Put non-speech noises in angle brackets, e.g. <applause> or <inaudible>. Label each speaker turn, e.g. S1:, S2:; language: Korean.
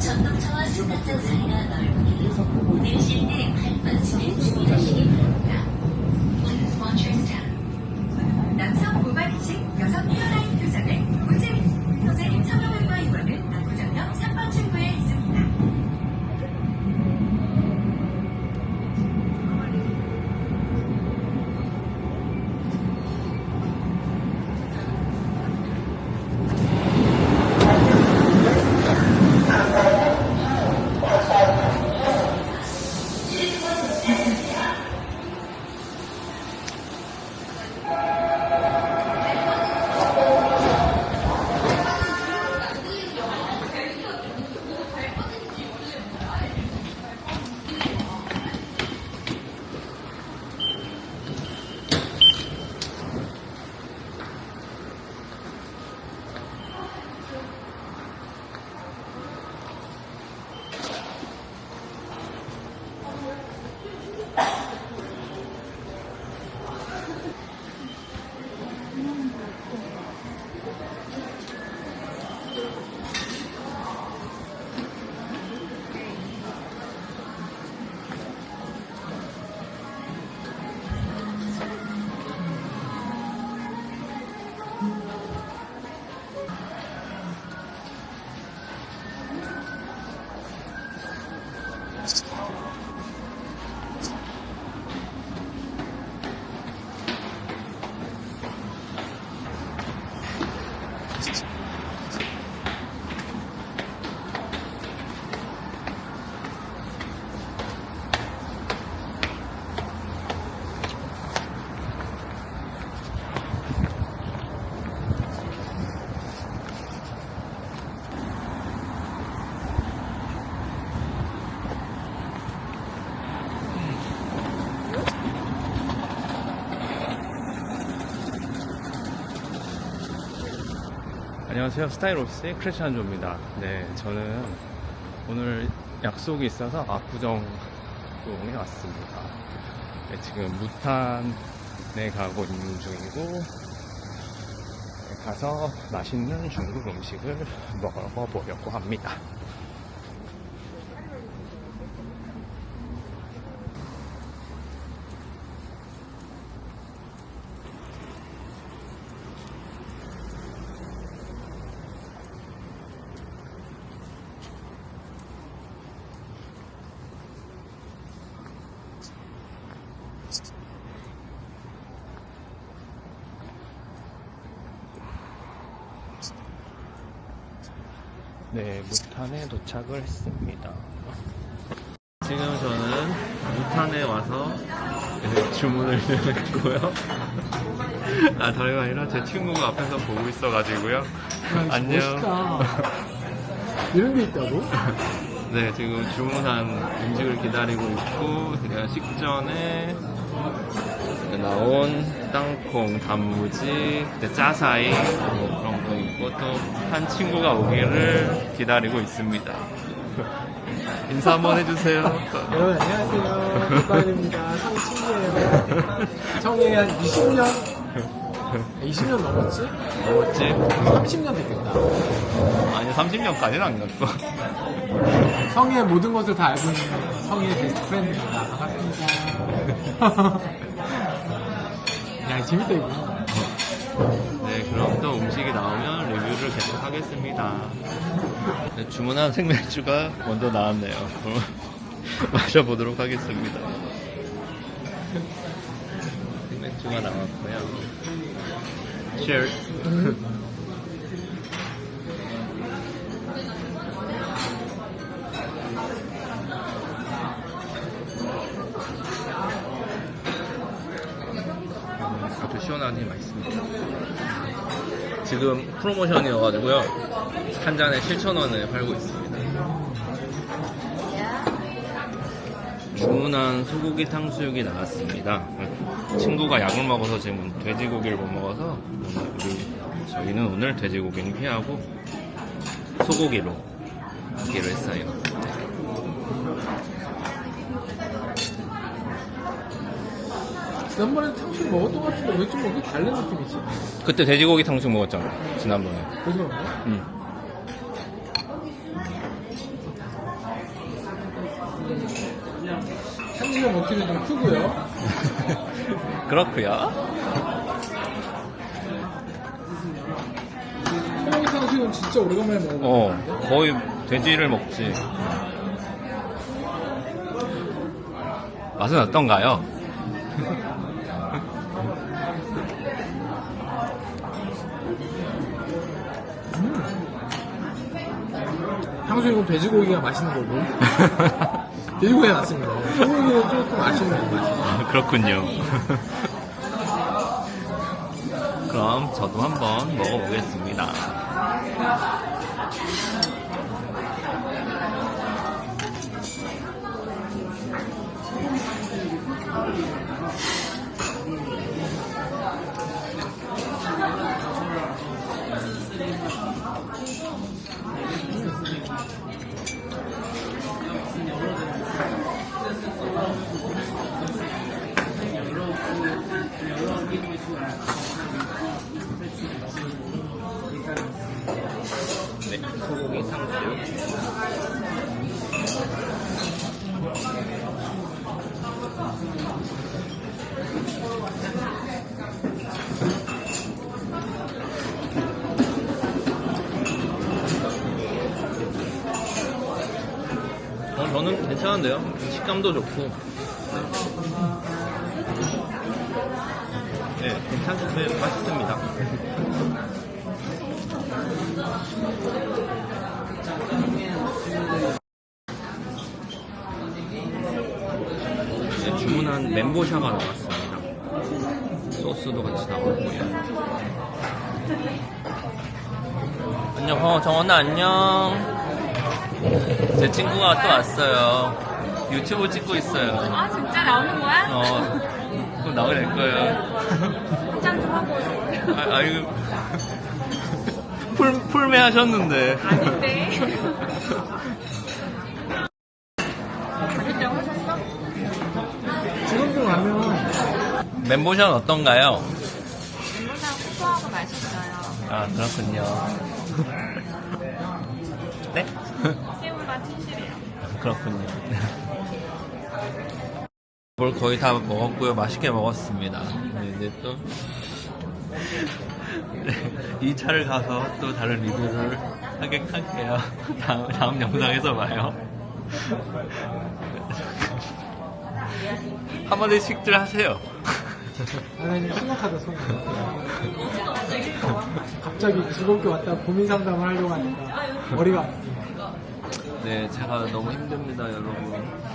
S1: 전동차와 승강장 사이가 넓으니 내리실 때 발빠짐에 주의하시기 바랍니다.
S2: 남성 모발 이식, 여성 헤어
S3: 안녕하세요. 스타일 오피스의 크래시한 조입니다. 네, 저는 오늘 약속이 있어서 압구정동에 왔습니다. 네, 지금 무탄에 가고 있는 중이고 네, 가서 맛있는 중국 음식을 먹어보려고 합니다. 네, 무탄에 도착을 했습니다. 지금 저는 무탄에 와서 주문을 <laughs> 했고요. 아, 다름이 아니라 제 친구가 앞에서 보고 있어가지고요. 안녕. <laughs>
S4: 이런 게 있다고?
S3: 네, 지금 주문한 음식을 기다리고 있고, 그냥 식전에 나온 땅콩, 단무지, 짜사이, 뭐 그런 거 있고, 또 한 친구가 오기를 기다리고 있습니다. <laughs> 인사 한번 해주세요.
S4: 여러분 안녕하세요. 이반입니다. 상친이에요. 성에 한 20년? 20년 넘었지?
S3: 뭐였지?
S4: 30년 됐겠다.
S3: 아니, 30년까지는 안 갔어.
S4: 성의 모든 것을 다 알고 있는 성의 베스트 프렌드입니다. 반갑습니다. <laughs> 야, 재밌다, 이거.
S3: 네, 그럼 또 음식이 나오면 리뷰를 계속 하겠습니다. 네, 주문한 생맥주가 먼저 나왔네요. 그럼 <laughs> 마셔보도록 하겠습니다. 생맥주가 나왔고요. Cheers. 아주 시원하니 맛있습니다. 지금 프로모션이어가지고요. 한 잔에 7,000원에 팔고 있습니다. 주문한 소고기 탕수육이 나왔습니다. 친구가 약을 먹어서 지금 돼지고기를 못 먹어서 오늘 저희는 오늘 돼지고기는 피하고 소고기로 하기로 했어요.
S4: 지난번에 탕수육 먹었던 것 같은데 왜좀 먹기 다른 느낌이지?
S3: 그때 돼지고기 탕수육 먹었잖아 지난번에
S4: 그래서
S3: 응.
S4: 탕수육 먹기는 좀 크고요. <laughs>
S3: 그렇구요
S4: 소고기 탕수육은 진짜 오래간만에 먹어봤
S3: 어 거의 돼지를 먹지 맛은 어떤가요? <laughs>
S4: 탕수육은 돼지고기가 맛있는 거고. <laughs> 돼지고기가 낫습니다. 소고기는 조금 아쉬운 맛이.
S3: 아, 그렇군요. <laughs> 그럼 저도 한번 먹어보겠습니다. 네, 소고기 탕수육. 어, 저는 괜찮은데요. 식감도 좋고. 네, 괜찮은데 맛있습니다. 이제 주문한 멘보샤가 나왔습니다. 소스도 같이 나왔고요. 안녕, 어, 정원아 안녕. 제 친구가 또 왔어요. 유튜브 찍고 있어요.
S2: 아 진짜 나오는 거야?
S3: 어, 또 나오게 될 거예요.
S2: 포장 좀 하고
S3: 아, 아유. 풀, 풀매 하셨는데.
S2: 아닌데 하셨어?
S4: 지금 좀 가면
S3: 멘보샤는 어떤가요?
S2: 멤버랑 코코하고 맛있어요
S3: 아, 그렇군요. 네?
S2: 새우가 진실해요
S3: 그렇군요. 뭘 거의 다 먹었고요. 맛있게 먹었습니다. 네, 이제 또. 이 차를 가서 또 다른 리뷰를 하게 할게요. 다음, 다음 영상에서 봐요. 한마디씩들 하세요.
S4: 나는 심각하다 손이. 갑자기 즐겁게 왔다 고민 상담을 하려고 하니까 머리가.
S3: 네, 제가 너무 힘듭니다, 여러분.